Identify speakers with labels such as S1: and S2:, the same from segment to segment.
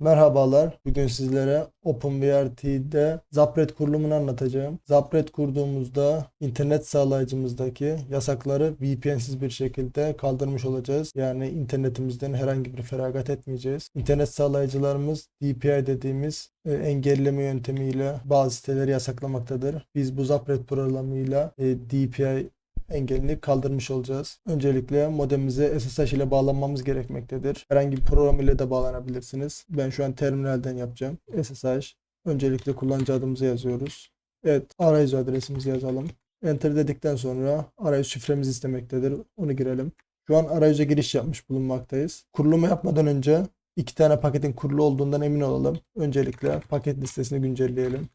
S1: Merhabalar. Bugün sizlere OpenWRT'de Zapret kurulumunu anlatacağım. Zapret kurduğumuzda internet sağlayıcımızdaki yasakları VPN'siz bir şekilde kaldırmış olacağız. Yani internetimizden herhangi bir feragat etmeyeceğiz. İnternet sağlayıcılarımız DPI dediğimiz e, engelleme yöntemiyle bazı siteleri yasaklamaktadır. Biz bu Zapret programıyla e, DPI engelini kaldırmış olacağız. Öncelikle modemimize SSH ile bağlanmamız gerekmektedir. Herhangi bir program ile de bağlanabilirsiniz. Ben şu an terminalden yapacağım. SSH. Öncelikle kullanıcı adımızı yazıyoruz. Evet, arayüzü adresimizi yazalım. Enter dedikten sonra arayüz şifremizi istemektedir. Onu girelim. Şu an arayüze giriş yapmış bulunmaktayız. Kurulumu yapmadan önce iki tane paketin kurulu olduğundan emin olalım. Öncelikle paket listesini güncelleyelim.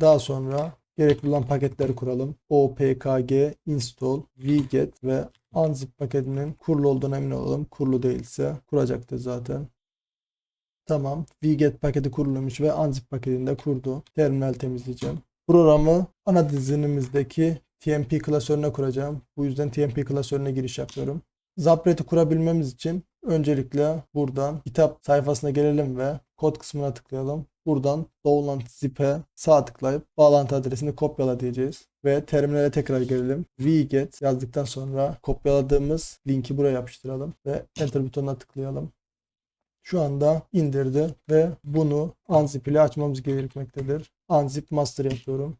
S1: Daha sonra gerekli olan paketleri kuralım. opkg install wget ve unzip paketinin kurulu olduğuna emin olalım. Kurulu değilse kuracaktır zaten. Tamam. wget paketi kurulmuş ve unzip paketini de kurdu. Terminal temizleyeceğim. Programı ana dizinimizdeki TMP klasörüne kuracağım. Bu yüzden TMP klasörüne giriş yapıyorum. Zapret'i kurabilmemiz için öncelikle buradan kitap sayfasına gelelim ve kod kısmına tıklayalım. Buradan download zip'e sağ tıklayıp bağlantı adresini kopyala diyeceğiz. Ve terminale tekrar gelelim. wget yazdıktan sonra kopyaladığımız linki buraya yapıştıralım ve enter butonuna tıklayalım. Şu anda indirdi ve bunu unzip ile açmamız gerekmektedir. Unzip master yapıyorum.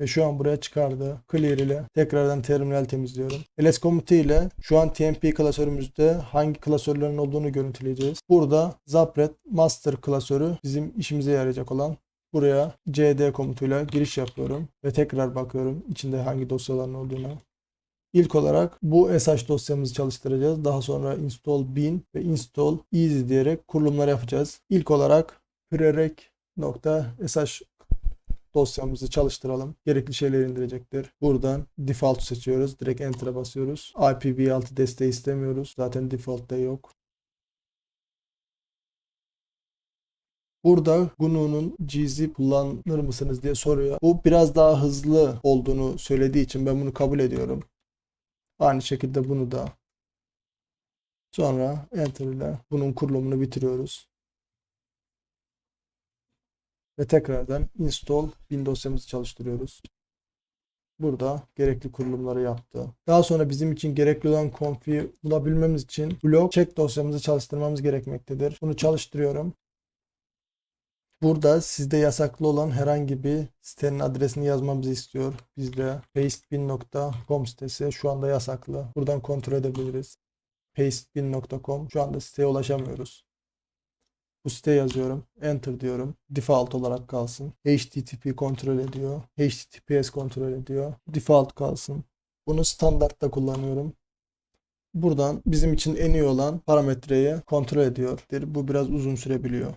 S1: Ve şu an buraya çıkardı. Clear ile tekrardan terminal temizliyorum. ls komutu ile şu an tmp klasörümüzde hangi klasörlerin olduğunu görüntüleyeceğiz. Burada zapret master klasörü bizim işimize yarayacak olan buraya cd komutuyla giriş yapıyorum ve tekrar bakıyorum içinde hangi dosyaların olduğuna. İlk olarak bu SH dosyamızı çalıştıracağız. Daha sonra install bin ve install easy diyerek kurulumlar yapacağız. İlk olarak prerek.sh dosyamızı çalıştıralım. Gerekli şeyleri indirecektir. Buradan default seçiyoruz. Direkt enter'a basıyoruz. IPv6 desteği istemiyoruz. Zaten default'ta yok. Burada GNU'nun GZ kullanır mısınız diye soruyor. Bu biraz daha hızlı olduğunu söylediği için ben bunu kabul ediyorum. Aynı şekilde bunu da sonra enter ile bunun kurulumunu bitiriyoruz. Ve tekrardan install bin dosyamızı çalıştırıyoruz. Burada gerekli kurulumları yaptı. Daha sonra bizim için gerekli olan config bulabilmemiz için blok check dosyamızı çalıştırmamız gerekmektedir. Bunu çalıştırıyorum. Burada sizde yasaklı olan herhangi bir sitenin adresini yazmamızı istiyor. Bizde pastebin.com sitesi şu anda yasaklı. Buradan kontrol edebiliriz. pastebin.com şu anda siteye ulaşamıyoruz. Bu site yazıyorum. Enter diyorum. Default olarak kalsın. HTTP kontrol ediyor. HTTPS kontrol ediyor. Default kalsın. Bunu standartta kullanıyorum. Buradan bizim için en iyi olan parametreyi kontrol ediyor. Bu biraz uzun sürebiliyor.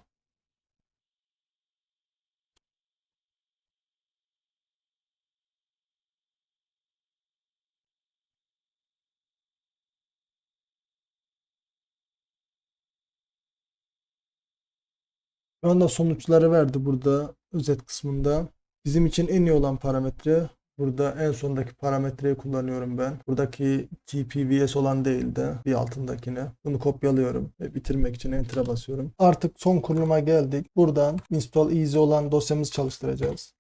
S1: Şu anda sonuçları verdi burada özet kısmında. Bizim için en iyi olan parametre burada en sondaki parametreyi kullanıyorum ben. Buradaki TPVS olan değil de bir altındakini. Bunu kopyalıyorum ve bitirmek için enter'a basıyorum. Artık son kuruluma geldik. Buradan install easy olan dosyamızı çalıştıracağız.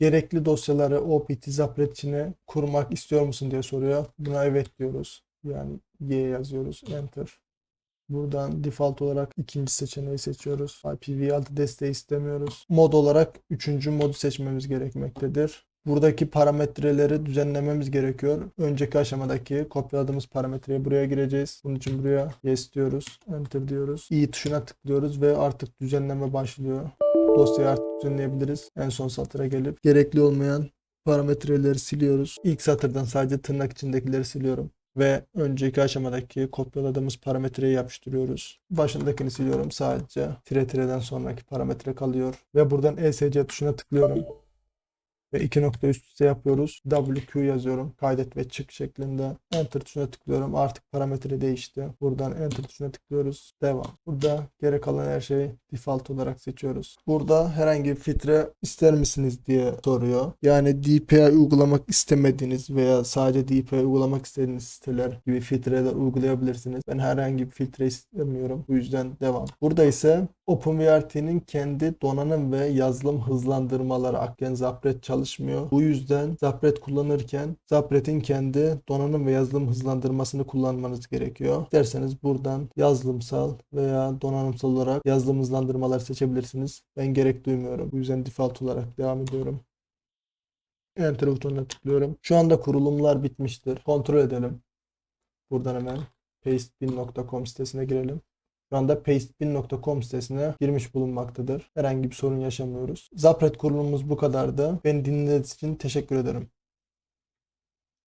S1: Gerekli dosyaları OPT Zapret içine kurmak istiyor musun diye soruyor. Buna evet diyoruz. Yani Y yazıyoruz. Enter. Buradan default olarak ikinci seçeneği seçiyoruz. IPv6 desteği istemiyoruz. Mod olarak üçüncü modu seçmemiz gerekmektedir. Buradaki parametreleri düzenlememiz gerekiyor. Önceki aşamadaki kopyaladığımız parametreye buraya gireceğiz. Bunun için buraya yes diyoruz. Enter diyoruz. i tuşuna tıklıyoruz ve artık düzenleme başlıyor. Dosyayı artık düzenleyebiliriz. En son satıra gelip gerekli olmayan parametreleri siliyoruz. İlk satırdan sadece tırnak içindekileri siliyorum ve önceki aşamadaki kopyaladığımız parametreyi yapıştırıyoruz. Başındakini siliyorum sadece. Tire tireden sonraki parametre kalıyor. Ve buradan ESC tuşuna tıklıyorum. Ve iki nokta üst üste yapıyoruz. WQ yazıyorum. Kaydet ve çık şeklinde. Enter tuşuna tıklıyorum. Artık parametre değişti. Buradan Enter tuşuna tıklıyoruz. Devam. Burada geri kalan her şeyi default olarak seçiyoruz. Burada herhangi bir filtre ister misiniz diye soruyor. Yani DPI uygulamak istemediğiniz veya sadece DPI uygulamak istediğiniz siteler gibi filtreler uygulayabilirsiniz. Ben herhangi bir filtre istemiyorum. Bu yüzden devam. Burada ise OpenWRT'nin kendi donanım ve yazılım hızlandırmaları Akken Zapret çalışmıyor. Bu yüzden Zapret kullanırken Zapret'in kendi donanım ve yazılım hızlandırmasını kullanmanız gerekiyor. İsterseniz buradan yazılımsal veya donanımsal olarak yazılım hızlandırmalar seçebilirsiniz. Ben gerek duymuyorum. Bu yüzden default olarak devam ediyorum. Enter butonuna tıklıyorum. Şu anda kurulumlar bitmiştir. Kontrol edelim. Buradan hemen pastebin.com sitesine girelim. Şu anda pastebin.com sitesine girmiş bulunmaktadır. Herhangi bir sorun yaşamıyoruz. Zapret kurulumumuz bu kadardı. Beni dinlediğiniz için teşekkür ederim.